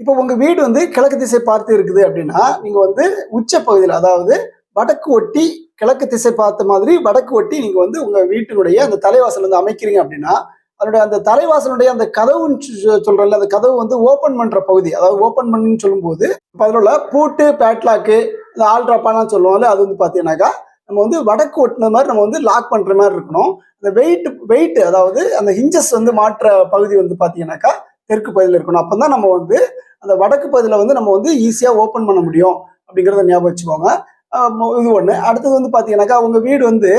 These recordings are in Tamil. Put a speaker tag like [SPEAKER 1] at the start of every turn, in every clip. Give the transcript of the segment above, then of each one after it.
[SPEAKER 1] இப்போ உங்க வீடு வந்து கிழக்கு திசை பார்த்து இருக்குது அப்படின்னா நீங்க வந்து உச்ச பகுதியில் அதாவது வடக்கு ஒட்டி கிழக்கு திசை பார்த்த மாதிரி வடக்கு ஒட்டி நீங்க வந்து உங்க வீட்டினுடைய அந்த தலைவாசல் வந்து அமைக்கிறீங்க அப்படின்னா அதனுடைய அந்த தலைவாசலுடைய அந்த கதவுன்னு சொ- அந்த கதவு வந்து ஓபன் பண்ற பகுதி அதாவது ஓபன் பண்ணுன்னு சொல்லும்போது இப்போ அதில் உள்ள பூட்டு பேட்லாக்கு இந்த ஆல்ட்ராப்பாலாம் சொல்லுவோம்ல அது வந்து பார்த்தீங்கன்னாக்கா நம்ம வந்து வடக்கு ஒட்டின மாதிரி நம்ம வந்து லாக் பண்ற மாதிரி இருக்கணும். அந்த வெயிட் வெயிட் அதாவது அந்த ஹிஞ்சஸ் வந்து மாற்ற பகுதி வந்து பார்த்தீங்கன்னாக்கா தெற்கு பகுதியில் இருக்கணும். அப்போ தான் நம்ம வந்து அந்த வடக்கு பகுதியில் வந்து நம்ம வந்து ஈஸியாக ஓப்பன் பண்ண முடியும் அப்படிங்கிறத ஞாபகம் வச்சுக்கோங்க. இது ஒன்று அடுத்தது வந்து பார்த்தீங்கன்னாக்கா உங்கள் வீடு வந்து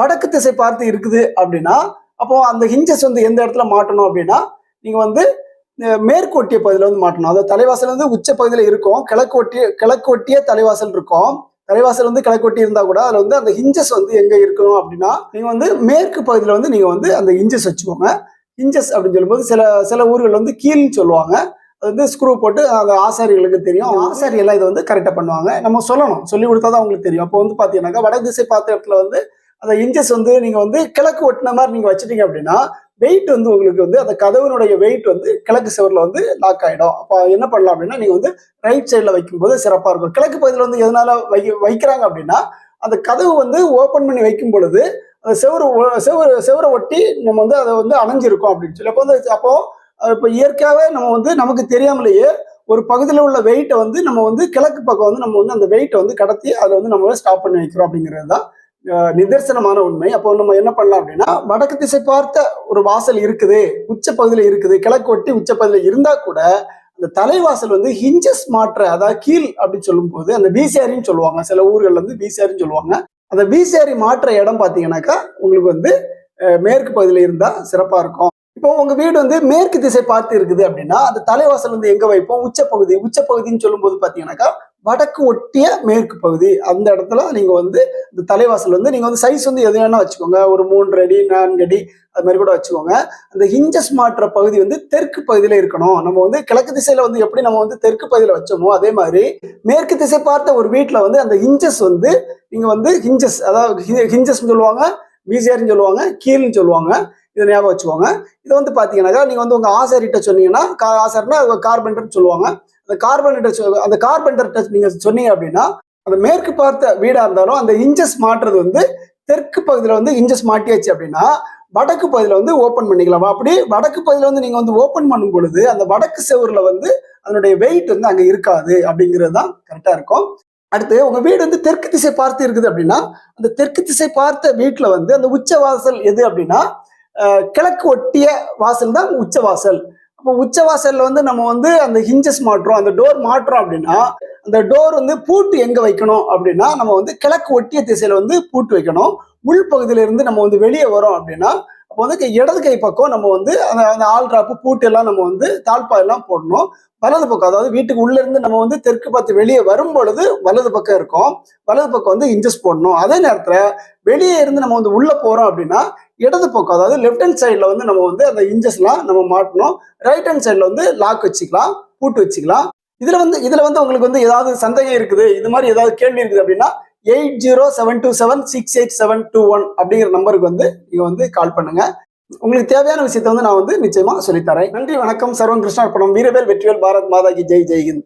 [SPEAKER 1] வடக்கு திசை பார்த்து இருக்குது அப்படின்னா அப்போது அந்த ஹிஞ்சஸ் வந்து எந்த இடத்துல மாட்டணும் அப்படின்னா நீங்கள் வந்து மேற்கொட்டிய பகுதியில் வந்து மாட்டணும். அதாவது தலைவாசல் வந்து உச்ச பகுதியில் இருக்கும். கிழக்கு ஒட்டிய கிழக்கு ஒட்டிய தலைவாசல் இருக்கும். தலைவாசல் வந்து கிழக்கொட்டி இருந்தால் கூட அதில் வந்து அந்த ஹிஞ்சஸ் வந்து எங்கே இருக்கணும் அப்படின்னா நீங்கள் வந்து மேற்கு பகுதியில் வந்து நீங்கள் வந்து அந்த ஹிஞ்சஸ் வச்சுக்கோங்க. ஹிஞ்சஸ் அப்படின்னு சொல்லும்போது சில சில ஊர்கள் வந்து கீழ்னு சொல்லுவாங்க. வந்து ஸ்க்ரூ போட்டு அந்த ஆசாரிகளுக்கு தெரியும். ஆசாரியெல்லாம் இதை வந்து கரெக்டாக பண்ணுவாங்க. நம்ம சொல்லணும். சொல்லி கொடுத்தா தான் அவங்களுக்கு தெரியும். அப்போ வந்து பார்த்தீங்கன்னாக்கா வடதிசை திசை பார்த்த இடத்துல வந்து அந்த இன்ச்சஸ் வந்து நீங்கள் வந்து கிழக்கு ஒட்டின மாதிரி நீங்கள் வச்சுட்டீங்க அப்படின்னா வெயிட் வந்து உங்களுக்கு வந்து அந்த கதவினுடைய வெயிட் வந்து கிழக்கு சுவரில் வந்து லாக் ஆகிடும் அப்போ என்ன பண்ணலாம் அப்படின்னா நீங்கள் வந்து ரைட் சைடில் வைக்கும்போது சிறப்பாக இருக்கும். கிழக்கு பகுதியில் வந்து எதனால வை வைக்கிறாங்க அப்படின்னா அந்த கதவு வந்து ஓப்பன் பண்ணி வைக்கும் பொழுது அந்த செவரு செவரு செவரை ஒட்டி நம்ம வந்து அதை வந்து அணைஞ்சிருக்கோம் அப்படின்னு சொல்லி. அப்போ வந்து அப்போது இப்போ இயற்கையாகவே நம்ம வந்து நமக்கு தெரியாமலேயே ஒரு பகுதியில் உள்ள வெயிட்டை வந்து நம்ம வந்து கிழக்கு பக்கம் வந்து நம்ம வந்து அந்த வெயிட்டை வந்து கடத்தி அதை வந்து நம்ம ஸ்டாப் பண்ணி வைக்கிறோம் அப்படிங்கிறது தான் நிதர்சனமான உண்மை. அப்போ நம்ம என்ன பண்ணலாம் அப்படின்னா வடக்கு திசை பார்த்த ஒரு வாசல் இருக்குது உச்ச பகுதியில் இருக்குது கிழக்கு ஒட்டி உச்ச பகுதியில் இருந்தா கூட அந்த தலைவாசல் வந்து ஹிஞ்சஸ் மாற்ற அதாவது கீழ் அப்படின்னு சொல்லும்போது அந்த பிசிஆரின்னு சொல்லுவாங்க. சில ஊர்கள் வந்து பிசிஆரின்னு சொல்லுவாங்க. அந்த பிசிஆரி மாற்ற இடம் பார்த்தீங்கன்னாக்கா உங்களுக்கு வந்து மேற்கு பகுதியில் இருந்தால் சிறப்பாக இருக்கும். இப்போ உங்க வீடு வந்து மேற்கு திசை பார்த்து இருக்குது அப்படின்னா அந்த தலைவாசல் வந்து எங்க வைப்போம்? உச்ச பகுதி உச்ச பகுதின்னு சொல்லும்போது பாத்தீங்கன்னாக்கா வடக்கு ஒட்டிய மேற்கு பகுதி. அந்த இடத்துல நீங்க வந்து இந்த தலைவாசல் வந்து நீங்க வந்து சைஸ் வந்து எது வேணா வச்சுக்கோங்க. ஒரு மூன்று அடி நான்கு அடி அது மாதிரி கூட வச்சுக்கோங்க. அந்த ஹிஞ்சஸ் மாற்ற பகுதி வந்து தெற்கு பகுதியில இருக்கணும். நம்ம வந்து கிழக்கு திசையில வந்து எப்படி நம்ம வந்து தெற்கு பகுதியில வச்சோமோ அதே மாதிரி மேற்கு திசை பார்த்த ஒரு வீட்டுல வந்து அந்த ஹிஞ்சஸ் வந்து நீங்க வந்து ஹிஞ்சஸ் அதாவது ஹிஞ்சஸ் சொல்லுவாங்க விசிஆர்னு சொல்லுவாங்க கீழ்னு சொல்லுவாங்க. இதை ஞாபகம் வச்சுக்கோங்க. இது வந்து பார்த்தீங்கன்னாக்கா நீங்கள் வந்து உங்கள் ஆசாரிட்ட சொன்னீங்கன்னா கா- ஆசார்னா கார்பெண்டர் சொல்லுவாங்க. அந்த கார்பெண்டர் அந்த கார்பெண்டர்கிட்ட நீங்கள் சொன்னீங்க அப்படின்னா அந்த மேற்கு பார்த்த வீடாக இருந்தாலும் அந்த இன்ஜஸ் மாட்டுறது வந்து தெற்கு பகுதியில் வந்து இன்ஜஸ் மாட்டியாச்சு அப்படின்னா வடக்கு பகுதியில் வந்து ஓப்பன் பண்ணிக்கலாம். அப்படி வடக்கு பகுதியில் வந்து நீங்கள் வந்து ஓப்பன் பண்ணும் பொழுது அந்த வடக்கு செவரில் வந்து அதனுடைய வெயிட் வந்து அங்கே இருக்காது அப்படிங்கிறது தான் கரெக்டாக இருக்கும். அடுத்து உங்க வீடு வந்து தெற்கு திசை பார்த்து இருக்குது அப்படின்னா அந்த தெற்கு திசை பார்த்த வீட்டுல வந்து அந்த உச்ச வாசல் எது அப்படின்னா கிழக்கு ஒட்டிய வாசல் தான் உச்சவாசல் அப்போ உச்சவாசல்ல வந்து நம்ம வந்து அந்த ஹிஞ்சஸ் மாட்டுறோம் அந்த டோர் மாட்டுறோம் அப்படின்னா அந்த டோர் வந்து பூட்டு எங்க வைக்கணும் அப்படின்னா நம்ம வந்து கிழக்கு ஒட்டிய திசையில வந்து பூட்டு வைக்கணும். உள்பகுதியில இருந்து நம்ம வந்து வெளியே வரோம் அப்படின்னா அப்போ வந்து கை- இடது கை பக்கம் நம்ம வந்து அந்த அந்த ஆல்ட்ராப்பு பூட்டு எல்லாம் நம்ம வந்து தாழ்பா எல்லாம் போடணும். வலது பக்கம் அதாவது வீட்டுக்கு உள்ள இருந்து நம்ம வந்து தெற்கு பார்த்து வெளியே வரும் பொழுது வலது பக்கம் இருக்கும். வலது பக்கம் வந்து இன்ஜஸ் போடணும். அதே நேரத்துல வெளியே இருந்து நம்ம வந்து உள்ள போறோம் அப்படின்னா இடது பக்கம் அதாவது லெஃப்ட் ஹேண்ட் சைடில் வந்து நம்ம வந்து அந்த இன்ஜஸ்லாம் நம்ம மாட்டணும். ரைட் ஹேண்ட் சைடில் வந்து லாக் வச்சுக்கலாம் பூட்டு வச்சுக்கலாம். இதுல வந்து இதுல வந்து உங்களுக்கு வந்து ஏதாவது சந்தேகம் இருக்குது? இது மாதிரி ஏதாவது கேள்வி இருக்குது அப்படின்னா eight zero seven two seven six eight seven two one அப்படிங்கிற நம்பருக்கு வந்து நீங்க வந்து கால் பண்ணுங்க. உங்களுக்கு தேவையான விஷயத்த வந்து நான் வந்து நிச்சயமா சொல்லித்தரேன். நன்றி வணக்கம். சர்வம் கிருஷ்ணா படம் வீரவேல் வெற்றிவேல் பாரத் மாதா கி. ஜெய். ஜெய்ஹிந்த்